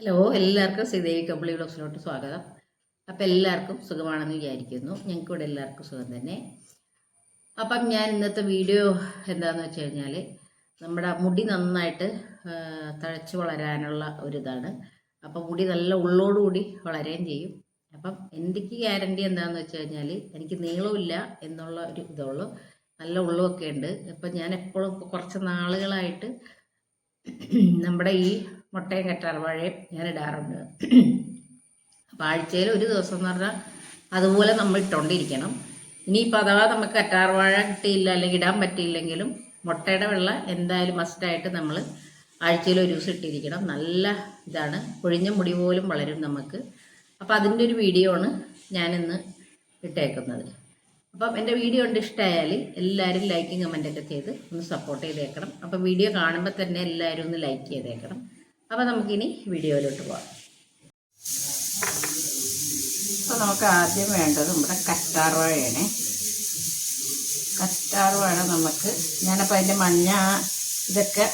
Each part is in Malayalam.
ഹലോ എല്ലാവർക്കും ശ്രീദേവി കമ്പിളി ബ്ലോഗ്സിലോട്ട് സ്വാഗതം. അപ്പം എല്ലാവർക്കും സുഖമാണെന്ന് വിചാരിക്കുന്നു. ഞങ്ങൾക്ക് ഇവിടെ എല്ലാവർക്കും സുഖം തന്നെ. അപ്പം ഞാൻ ഇന്നത്തെ വീഡിയോ എന്താണെന്ന് വെച്ച് കഴിഞ്ഞാൽ നമ്മുടെ മുടി നന്നായിട്ട് തഴച്ച് വളരാനുള്ള ഒരിതാണ്. അപ്പം മുടി നല്ല ഉള്ളോടുകൂടി വളരുകയും ചെയ്യും. അപ്പം എന്തൊക്കെ ഗ്യാരണ്ടി എന്താണെന്ന് വെച്ച് കഴിഞ്ഞാൽ എനിക്ക് നീളമില്ല എന്നുള്ള ഒരു ഇതുള്ളൂ. നല്ല ഉള്ളൊക്കെ ഉണ്ട്. ഇപ്പം ഞാൻ എപ്പോഴും കുറച്ച് നാളുകളായിട്ട് നമ്മുടെ ഈ മുട്ടയും കറ്റാർവാഴയും ഞാൻ ഇടാറുണ്ട്. അപ്പോൾ ആഴ്ചയിൽ ഒരു ദിവസം എന്ന് പറഞ്ഞാൽ അതുപോലെ നമ്മൾ ഇട്ടുകൊണ്ടിരിക്കണം ഇനിയിപ്പോൾ അഥവാ നമുക്ക് കറ്റാർവാഴ കിട്ടിയില്ല അല്ലെങ്കിൽ ഇടാൻ പറ്റിയില്ലെങ്കിലും മുട്ടയുടെ വെള്ള എന്തായാലും മസ്റ്റായിട്ട് നമ്മൾ ആഴ്ചയിൽ ഒരു ദിവസം ഇട്ടിരിക്കണം. നല്ല ഇതാണ്. കൊഴിഞ്ഞ മുടി പോലും വളരും നമുക്ക്. അപ്പോൾ അതിന്റെ ഒരു വീഡിയോ ആണ് ഞാനിന്ന് ഇട്ടേക്കുന്നത്. അപ്പം എന്റെ വീഡിയോ ഉണ്ട് ഇഷ്ടമായാൽ എല്ലാവരും ലൈക്കും കമന്റൊക്കെ ചെയ്ത് ഒന്ന് സപ്പോർട്ട് ചെയ്തേക്കണം. അപ്പം വീഡിയോ കാണുമ്പോൾ തന്നെ എല്ലാവരും ഒന്ന് ലൈക്ക് ചെയ്തേക്കണം. അപ്പം നമുക്കിനി വീഡിയോയിലോട്ട് പോകാം അപ്പോൾ നമുക്ക് ആദ്യം വേണ്ടത് നമ്മുടെ കറ്റാർ വാഴയാണ്. വാഴ നമുക്ക് ഞാനപ്പോൾ അതിന്റെ മഞ്ഞ ഇതൊക്കെ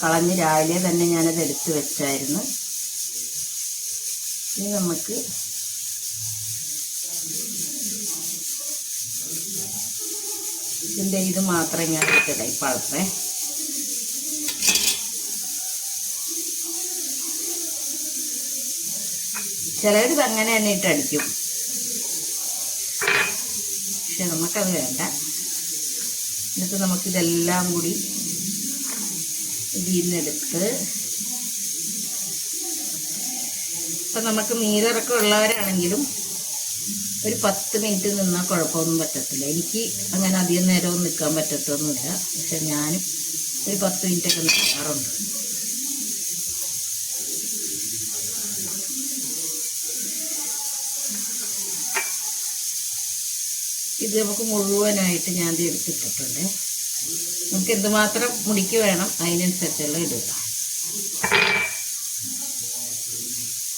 കളഞ്ഞ് രാവിലെ തന്നെ ഞാനത് എടുത്ത് വെച്ചായിരുന്നു. ഇനി നമുക്ക് ഇതിന്റെ ഇത് മാത്രം ഞാൻ ഇട്ടിടാം ഈ ചിലരിത് അങ്ങനെ തന്നെ ഇട്ടടിക്കും. പക്ഷെ നമുക്കത് വേണ്ട. എന്നിട്ട് നമുക്കിതെല്ലാം കൂടി ഇതിൽ നിന്നെടുത്ത് ഇപ്പം നമുക്ക് നീരിറക്കം ഉള്ളവരാണെങ്കിലും ഒരു പത്ത് മിനിറ്റ് നിന്നാൽ കുഴപ്പമൊന്നും പറ്റത്തില്ല. എനിക്ക് അങ്ങനെ അധികം നേരമൊന്നും നിൽക്കാൻ പറ്റത്തൊന്നുമില്ല. പക്ഷെ ഞാനും ഒരു പത്ത് മിനിറ്റൊക്കെ നിൽക്കാറുണ്ട്. ഇത് നമുക്ക് മുഴുവനായിട്ട് ഞാൻ എടുത്തിട്ടിട്ടുണ്ട്. നമുക്ക് എന്തുമാത്രം മുടിക്ക് വേണം അതിനനുസരിച്ചുള്ള ഇടുക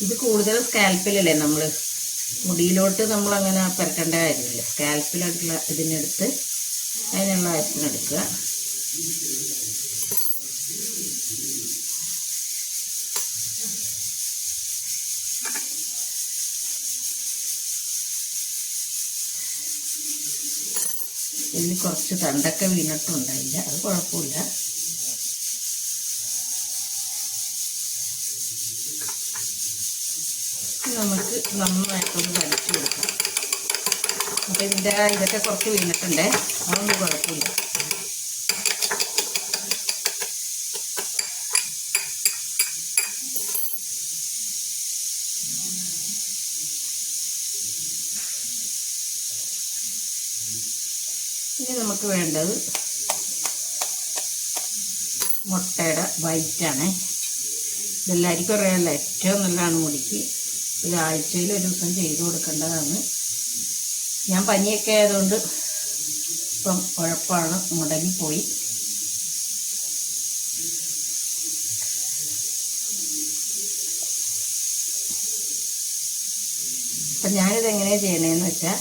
ഇത് കൂടുതൽ സ്കാൽപ്പിലല്ലേ നമ്മൾ മുടിയിലോട്ട് നമ്മൾ അങ്ങനെ പരക്കേണ്ട കാര്യമില്ല. സ്കാൽപ്പിലായിട്ടുള്ള ഇതിനെടുത്ത് അതിനുള്ള ആവശ്യത്തിനെടുക്കുക. ഇതിൽ കുറച്ച് തണ്ടൊക്കെ വീണിട്ടുണ്ടായില്ല. അത് കുഴപ്പമില്ല. നമുക്ക് നന്നായിട്ടൊന്ന് വലിച്ചു കൊടുക്കാം. അപ്പം ഇതിന്റെ ഇതൊക്കെ കുറച്ച് വീണിട്ടുണ്ടേ. അതൊന്നും കുഴപ്പമില്ല ഇനി നമുക്ക് വേണ്ടത് മുട്ടയുടെ വൈറ്റാണ് ഇതെല്ലാവർക്കും അറിയാമല്ലോ ഏറ്റവും നല്ലതാണ് മുടിക്ക്. ഒരാഴ്ചയിൽ ഒരു ദിവസം ചെയ്തു കൊടുക്കേണ്ടതാണ്. ഞാൻ പനിയൊക്കെ ആയതുകൊണ്ട് ഇപ്പം കുഴപ്പമാണ് മുടങ്ങിപ്പോയി. അപ്പം ഞാനിതെങ്ങനെയാണ് ചെയ്യണേന്ന് വെച്ചാൽ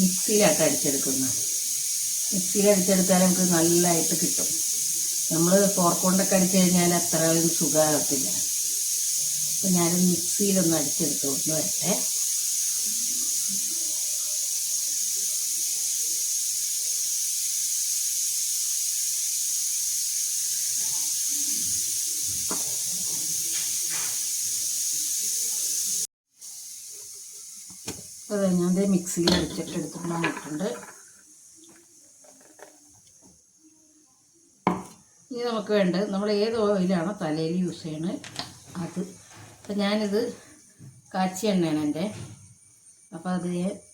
മിക്സിയിലാട്ട് അടിച്ചെടുക്കുന്നത് മിക്സിയിൽ അടിച്ചെടുത്താൽ നമുക്ക് നല്ലതായിട്ട് കിട്ടും. നമ്മൾ ഫോർക്കൊണ്ടൊക്കെ അടിച്ചു കഴിഞ്ഞാൽ അത്ര ഒരു സുഖമാകത്തില്ല അപ്പം ഞാനത് മിക്സിയിലൊന്ന് അടിച്ചെടുത്തുകൊണ്ട് വരട്ടെ. അതെ ഞാൻ മിക്സിയിൽ അടിച്ചിട്ട് എടുത്തിട്ട് വന്നിട്ടുണ്ട് ഇനി നമുക്ക് വേണ്ടത് നമ്മൾ ഏത് ഓയിലാണോ തലയിൽ യൂസ് ചെയ്യണത് അത്. അപ്പം ഞാനിത് കാച്ചി എണ്ണയാണ് എന്റെ. അപ്പോൾ അത്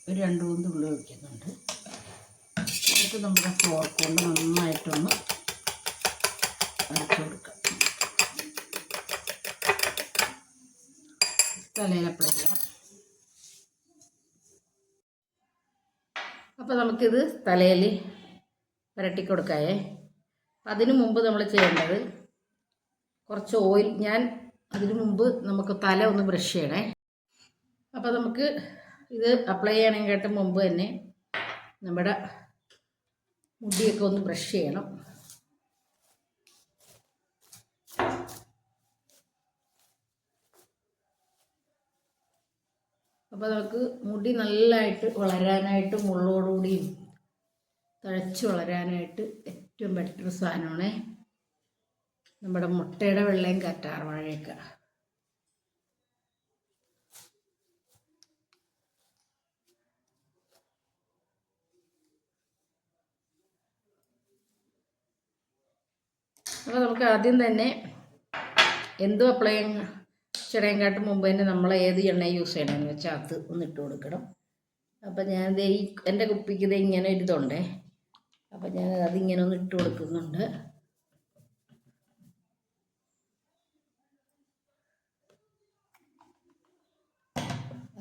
ഒരു രണ്ട് മൂന്ന് തുള്ളി ഒഴിക്കുന്നുണ്ട്. എന്നിട്ട് നമ്മുടെ ഫോർക്ക് കൊണ്ട് നന്നായിട്ടൊന്ന് അടിച്ചു കൊടുക്കാം. തലയിൽ അപ്ലൈ ചെയ്യാം. അപ്പോൾ നമുക്കിത് തലയിൽ പുരട്ടി കൊടുക്കായേ അതിനു മുമ്പ് നമ്മൾ ചെയ്യേണ്ടത് കുറച്ച് ഓയിൽ ഞാൻ അതിനു മുമ്പ് നമുക്ക് തല ഒന്ന് ബ്രഷ് ചെയ്യണേ. അപ്പോൾ നമുക്ക് ഇത് അപ്ലൈ ചെയ്യണേക്കാട്ടും മുമ്പ് തന്നെ നമ്മുടെ മുടിയൊക്കെ ഒന്ന് ബ്രഷ് ചെയ്യണം. അപ്പോൾ നമുക്ക് മുടി നല്ലതായിട്ട് വളരാനായിട്ട് മുള്ളോടുകൂടിയും തഴച്ച് വളരാനായിട്ട് ഏറ്റവും ബെറ്റർ സാധനമാണ്. നമ്മുടെ മുട്ടയുടെ വെള്ളയും കറ്റാർ വാഴയൊക്കെ അപ്പോൾ നമുക്ക് ആദ്യം തന്നെ എന്തു അപ്ലൈ ചെടയങ്കാട്ട് മുമ്പ് തന്നെ നമ്മൾ ഏത് എണ്ണ യൂസ് ചെയ്യണമെന്ന് വെച്ചാൽ അത് ഒന്ന് ഇട്ട് കൊടുക്കണം. അപ്പം ഞാൻ ഈ എന്റെ കുപ്പിക്ക് ഇത് ഇങ്ങനെ ഒരിതുണ്ടേ അപ്പം ഞാൻ അതിങ്ങനെ ഒന്ന് ഇട്ട് കൊടുക്കുന്നുണ്ട്.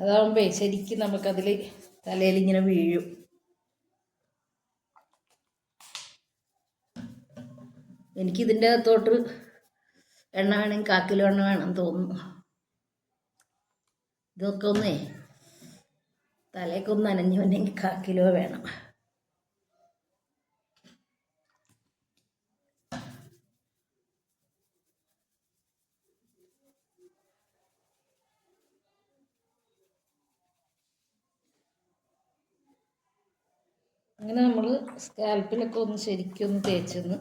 അതാകുമ്പോൾ ശരിക്കും നമുക്കതിൽ തലയിൽ ഇങ്ങനെ വീഴും. എനിക്കിതിന്റെ അകത്തോട്ട് എണ്ണ വേണമെങ്കിൽ കാക്കിലോ എണ്ണ വേണം തോന്നുന്നു. ഇതൊക്കെ ഒന്നേ തലേക്ക് ഒന്ന് നനഞ്ഞു വന്നെങ്കിൽ കാക്കിലോ വേണം. അങ്ങനെ നമ്മൾ സ്കാൽപ്പിലൊക്കെ ഒന്ന് ശരിക്കും ഒന്ന് തേച്ചെന്ന്.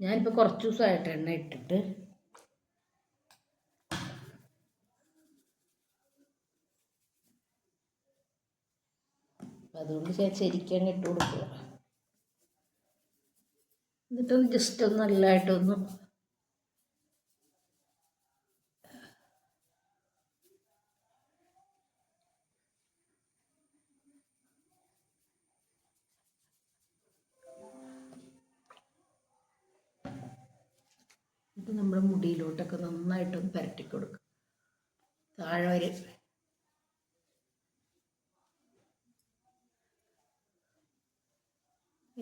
ഞാനിപ്പോൾ കുറച്ച് ദിവസമായിട്ട് എണ്ണ ഇട്ടിട്ട് അപ്പം അതുകൊണ്ട് ഞാൻ ശരിക്കും ഇട്ട് കൊടുക്കുക. എന്നിട്ടൊന്ന് ജസ്റ്റ് ഒന്ന് നല്ലതായിട്ടൊന്ന് നമ്മുടെ മുടിയിലോട്ടൊക്കെ നന്നായിട്ടൊന്ന് പരട്ടി കൊടുക്കുക. താഴെ വരെ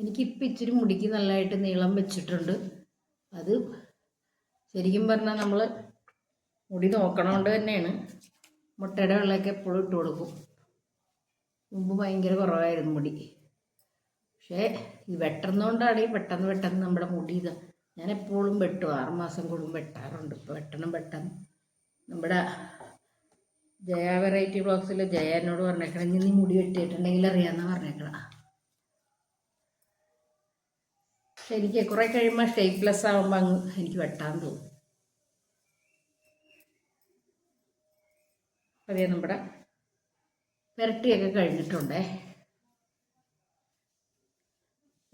എനിക്കിപ്പോൾ ഇച്ചിരി മുടിക്ക് നല്ലതായിട്ട് നീളം വെച്ചിട്ടുണ്ട്. അത് ശരിക്കും പറഞ്ഞാൽ നമ്മൾ മുടി നോക്കണോണ്ട് തന്നെയാണ്. മുട്ടയുടെ വെള്ളമൊക്കെ എപ്പോഴും ഇട്ട് കൊടുക്കും. മുമ്പ് ഭയങ്കര കുറവായിരുന്നു മുടി. പക്ഷേ ഈ വെട്ടുന്നതുകൊണ്ടാണ് ഈ പെട്ടെന്ന് പെട്ടെന്ന് നമ്മുടെ മുടി ഇത് ഞാൻ എപ്പോഴും വെട്ടും. ആറുമാസം കൂടുമ്പോൾ വെട്ടാറുണ്ട്. ഇപ്പോൾ വെട്ടണം പെട്ടെന്ന് നമ്മുടെ ജയ വെറൈറ്റി ബ്ലോഗ്സിൽ ജയ എന്നോട് പറഞ്ഞേക്കണം ഇനി നീ മുടി വെട്ടിയിട്ടുണ്ടെങ്കിൽ അറിയാമെന്ന് പറഞ്ഞേക്കണം പക്ഷെ എനിക്ക് കുറെ കഴിയുമ്പോൾ ഷേപ്പ്ലെസ് ആകുമ്പോൾ അങ്ങ് എനിക്ക് വെട്ടാൻ തോന്നും. അതേ നമ്മുടെ പുരട്ടിയൊക്കെ കഴിഞ്ഞിട്ടുണ്ടേ.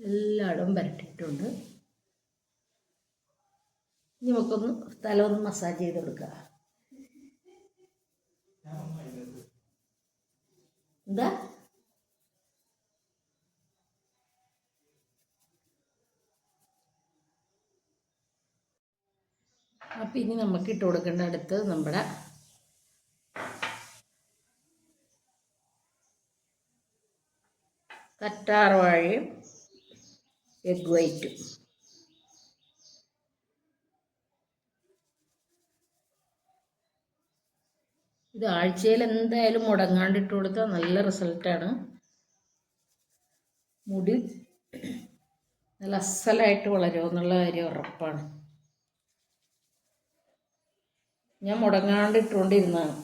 എല്ലായിടവും പുരട്ടിയിട്ടുണ്ട്. നമുക്കൊന്ന് തല ഒന്ന് മസാജ് ചെയ്ത് കൊടുക്കുക എന്താ അപ്പം ഇനി നമുക്ക് ഇട്ട് കൊടുക്കേണ്ട അടുത്ത് നമ്മുടെ കറ്റാർവാഴയും എഗ് വൈറ്റും ഇത് ആഴ്ചയിൽ എന്തായാലും മുടങ്ങാണ്ട് ഇട്ട് കൊടുത്താൽ നല്ല റിസൾട്ടാണ് മുടി നല്ല അസലായിട്ട് വളരുമെന്നുള്ള കാര്യം ഉറപ്പാണ്. ഞാൻ മുടങ്ങാണ്ട് ഇട്ടുകൊണ്ടിരുന്നതാണ്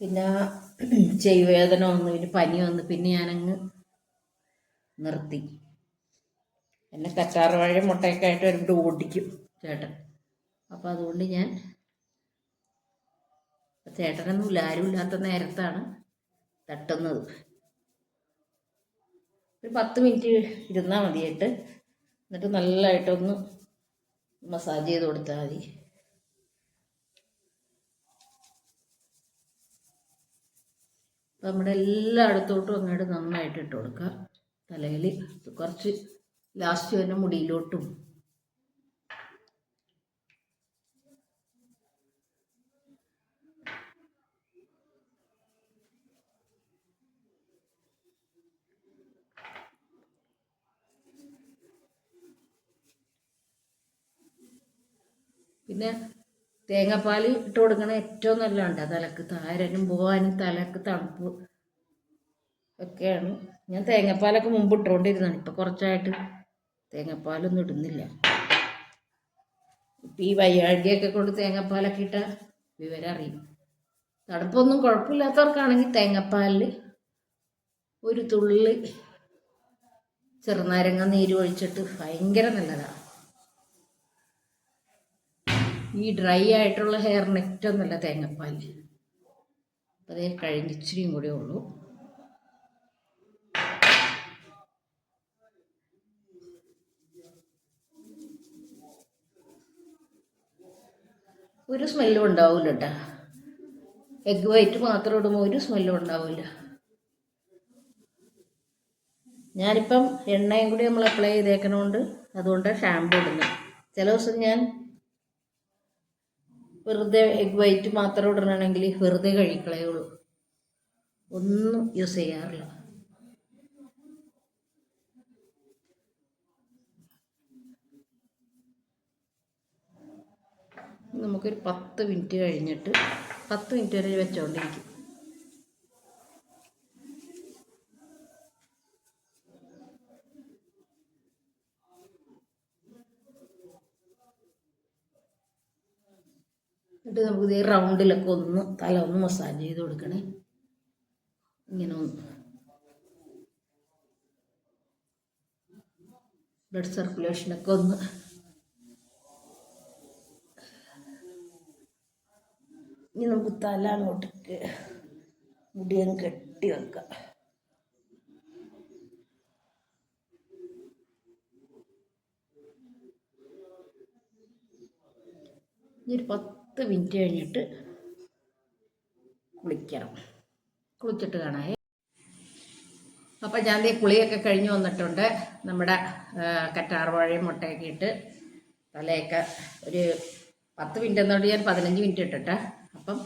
പിന്നെ ചെയ്വേദന വന്നു പിന്നെ പനി വന്നു പിന്നെ ഞാനങ്ങ് നിർത്തി. എന്നെ കറ്റാറ് വാഴ മുട്ടയൊക്കെ ആയിട്ട് വരുമ്പോൾ ഓടിക്കും ചേട്ടൻ. അപ്പോൾ അതുകൊണ്ട് ഞാൻ ചേട്ടനൊന്നുമില്ല ആരും ഇല്ലാത്ത നേരത്താണ് തട്ടുന്നത്. ഒരു പത്ത് മിനിറ്റ് ഇരുന്നാൽ മതിയായിട്ട്. എന്നിട്ട് നല്ലതായിട്ടൊന്ന് മസാജ് ചെയ്ത് കൊടുത്താൽ മതി. നമ്മുടെ എല്ലായിടത്തോട്ടും അങ്ങോട്ട് നന്നായിട്ട് ഇട്ട് കൊടുക്കുക. തലയിൽ കുറച്ച് ലാസ്റ്റ് തന്നെ മുടിയിലോട്ടും. പിന്നെ തേങ്ങാപ്പാൽ ഇട്ട് കൊടുക്കണ ഏറ്റവും നല്ലതാണ്. തലക്ക് താരനും പോകാനും തലക്ക് തണുപ്പ് ഒക്കെയാണ്. ഞാൻ തേങ്ങാപ്പാലൊക്കെ മുമ്പ് ഇട്ടുകൊണ്ടിരുന്നതാണ്. ഇപ്പം കുറച്ചായിട്ട് തേങ്ങാപ്പാലൊന്നും ഇടുന്നില്ല. ഇപ്പം ഈ വയ്യാഴികയൊക്കെ കൊണ്ട് തേങ്ങാപ്പാലൊക്കെ ഇട്ട വിവരം അറിയും. തണുപ്പൊന്നും കുഴപ്പമില്ലാത്തവർക്കാണെങ്കിൽ തേങ്ങാപ്പാലിൽ ഒരു തുള്ളി ചെറുനാരങ്ങ നീര് ഒഴിച്ചിട്ട് ഭയങ്കര നല്ലതാണ് ഈ ഡ്രൈ ആയിട്ടുള്ള ഹെയറിന് ഏറ്റവും നല്ല തേങ്ങാപ്പാൽ. അതേ കഴിഞ്ഞ് ഇച്ചിരിയും കൂടെ ഉള്ളൂ. ഒരു സ്മെല്ലും ഉണ്ടാവില്ല കേട്ടോ എഗ് വൈറ്റ് മാത്രം ഇടുമ്പോൾ ഒരു സ്മെല്ലും ഉണ്ടാവില്ല ഞാനിപ്പം എണ്ണയും കൂടി നമ്മൾ അപ്ലൈ ചെയ്തേക്കണോണ്ട് അതുകൊണ്ട് ഷാമ്പു ഇടുന്നു. ചില ദിവസം ഞാൻ വെറുതെ എഗ് വൈറ്റ് മാത്രം ഇടണമെങ്കിൽ വെറുതെ കഴിക്കളയുള്ളൂ ഒന്നും യൂസ് ചെയ്യാറില്ല. നമുക്കൊരു പത്ത് മിനിറ്റ് കഴിഞ്ഞിട്ട് പത്ത് മിനിറ്റ് വരെ വെച്ചോണ്ടിരിക്കും എന്നിട്ട് നമുക്ക് ഇതേ റൗണ്ടിലൊക്കെ ഒന്ന് തല ഒന്ന് മസാജ് ചെയ്ത് കൊടുക്കണേ. ഇങ്ങനെ ഒന്ന്. ബ്ലഡ് സർക്കുലേഷനൊക്കെ ഒന്ന്. ഇനി നമുക്ക് തല അങ്ങോട്ടേക്ക് മുടിയങ്ങ് കെട്ടി വെക്കാം. ഇനി ഒരു പത്ത് മിനിറ്റ് കഴിഞ്ഞിട്ട് കുളിക്കണം. കുളിച്ചിട്ട് കാണാം. അപ്പം ഞാൻ ഈ കുളിയൊക്കെ കഴിഞ്ഞ് വന്നിട്ടുണ്ട്. നമ്മുടെ കറ്റാർവാഴയും കറ്റാർ വാഴയും മുട്ടയൊക്കെ ഇട്ട് തലയൊക്കെ ഒരു പത്ത് മിനിറ്റ് എന്നോട് ഞാൻ പതിനഞ്ച് മിനിറ്റ് ഇട്ടിട്ട്. അപ്പം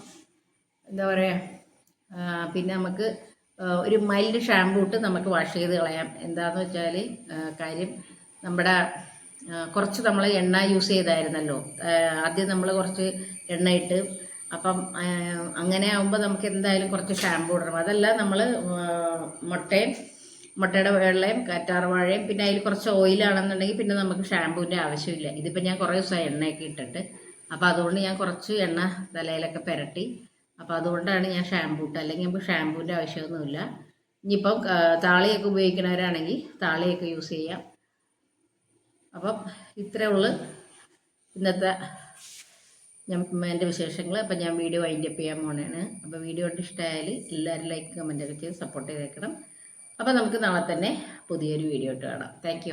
എന്താ പറയുക പിന്നെ നമുക്ക് ഒരു മൈൽഡ് ഷാമ്പൂ ഇട്ട് നമുക്ക് വാഷ് ചെയ്ത് കളയാം. എന്താണെന്ന് വെച്ചാൽ കാര്യം നമ്മുടെ കുറച്ച് നമ്മൾ എണ്ണ യൂസ് ചെയ്തായിരുന്നല്ലോ. ആദ്യം നമ്മൾ കുറച്ച് എണ്ണ ഇട്ട് അപ്പം അങ്ങനെ ആകുമ്പോൾ നമുക്ക് എന്തായാലും കുറച്ച് ഷാമ്പൂ ഇടണം. അതല്ല നമ്മൾ മുട്ടയും മുട്ടയുടെ വെള്ളയും കാറ്റാർവാഴയും പിന്നെ അതിൽ കുറച്ച് ഓയിലാണെന്നുണ്ടെങ്കിൽ പിന്നെ നമുക്ക് ഷാമ്പൂവിന്റെ ആവശ്യമില്ല. ഇതിപ്പോൾ ഞാൻ കുറേ ദിവസമായി എണ്ണയൊക്കെ ഇട്ടിട്ട്. അപ്പോൾ അതുകൊണ്ട് ഞാൻ കുറച്ച് എണ്ണ തലയിലൊക്കെ പുരട്ടി. അപ്പോൾ അതുകൊണ്ടാണ് ഞാൻ ഷാമ്പൂ ഇട്ടത്. അല്ലെങ്കിൽ നമുക്ക് ഷാമ്പൂവിന്റെ ആവശ്യമൊന്നുമില്ല. ഇനിയിപ്പം താളിയൊക്കെ ഉപയോഗിക്കുന്നവരാണെങ്കിൽ താളിയൊക്കെ യൂസ് ചെയ്യാം. അപ്പം ഇത്രയേ ഉള്ളൂ. ഇന്നത്തെ ഞാൻ എന്റെ വിശേഷങ്ങൾ. അപ്പം ഞാൻ വീഡിയോ വൈൻഡപ്പ് ചെയ്യാൻ പോണേണ്. അപ്പോൾ വീഡിയോ ഇഷ്ടമായാൽ എല്ലാവരും ലൈക്ക് കമന്റൊക്കെ ചെയ്ത് സപ്പോർട്ട് ചെയ്തേക്കണം. അപ്പോൾ നമുക്ക് നാളെ തന്നെ പുതിയൊരു വീഡിയോ ഇട്ട് കാണാം. താങ്ക്